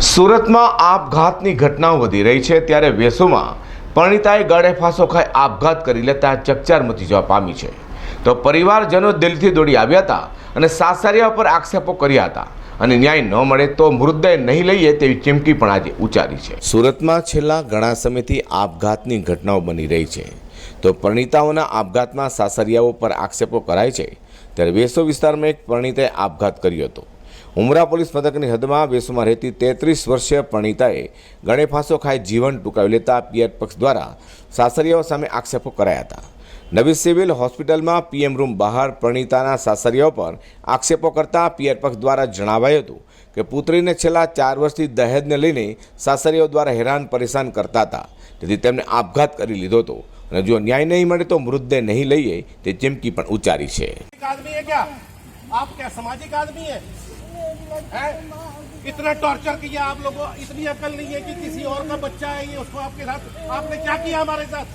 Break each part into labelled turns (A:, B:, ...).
A: સુરતમાં આપઘાતની ઘટનાઓ વધી રહી છે. ત્યારે વેસુમાં પરણિતાએ ગળે ફાંસો ખાઈ આપઘાત કરી લેતા ચકચાર મચી જવા પામી છે. તો પરિવારજનો દિલથી દોડી આવ્યા હતા અને સાસરિયા પર આક્ષેપો કર્યા હતા. અને ન્યાય ન મળે તો મૃતદેહ નહીં લઈએ તેવી ચીમકી પણ આજે ઉચ્ચારી છે. સુરતમાં છેલ્લા ઘણા સમયથી આપઘાતની ઘટનાઓ બની રહી છે. તો પરણિતાઓના આપઘાતમાં સાસરિયાઓ પર આક્ષેપો કરાય છે. ત્યારે વેસો વિસ્તારમાં એક પરણિતાએ આપઘાત કર્યો હતો. ઉમરા પોલીસ મથકની હદમાં વેસમાં રહેતી તેત્રીસ વર્ષીય પરણિતાએ ગળે ફાંસો ખાઈ જીવન ટૂંકાવી લેતા પિયર પક્ષ દ્વારા સાસરિયાઓ સામે આક્ષેપો કરાયા હતા. નવી સિવિલ હોસ્પિટલમાં પીએમ રૂમ બહાર પ્રણીતાના સાસરિયાઓ પર આક્ષેપો કરતા પિયર પક્ષ દ્વારા જણાવાયું હતું કે પુત્રીને છેલ્લા ચાર વર્ષથી દહેજને લઈને સાસરીઓ દ્વારા હેરાન પરેશાન કરતા હતા. તેથી તેમને આપઘાત કરી લીધો હતો અને જો ન્યાય નહીં મળે તો મૃતદેહ નહીં લઈએ તે ચીમકી પણ ઉચ્ચારી છે.
B: आप क्या सामाजिक आदमी है? हैं? इतना टॉर्चर किया आप लोगों इतनी अकल नहीं है कि किसी और का बच्चा है ये उसको आपके साथ आपने क्या किया हमारे साथ?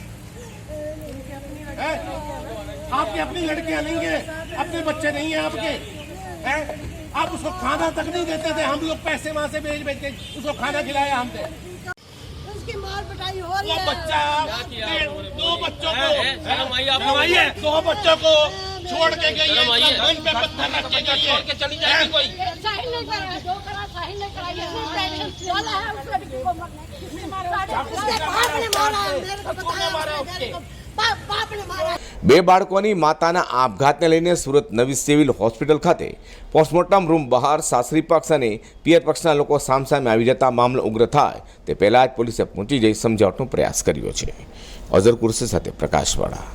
B: हैं? आपकी अपनी लड़कियाँ नहीं है अपने बच्चे नहीं है आपके। हैं? आप उसको खाना तक नहीं देते थे हम लोग पैसे वहाँ से भेज भेज के उसको खाना खिलाया हमने।
C: उसकी मार पिटाई हो रही है।
B: बच्चा दो बच्चों को दो बच्चों को छोड़ के गई
D: शर्म आई है?
B: है घर पे पत्थर रख के गई है
D: के चली जाएगी कोई
C: साहिल ने करा जो करा साहिल ने करा ये इसने टेंशन वाला है उस लड़की को मरने किसने मारा उसके बाप ने मारा है, मेरे को बताया
B: मारा
C: उसने, मेरे को बाप बाप ने मारा है।
A: બે બાળકોની માતાના આપઘાતને લઈને સુરત નવી સિવિલ હોસ્પિટલ ખાતે પોસ્ટમોર્ટમ રૂમ બહાર સાસરી પક્ષ અને પિયર પક્ષના લોકો સામસામે આવી જતા મામલો ઉગ્ર થાય તે પહેલાં જ પોલીસે પહોંચી જઈ સમજાવટનો પ્રયાસ કર્યો છે અઝર કુરશી સાથે પ્રકાશવાળા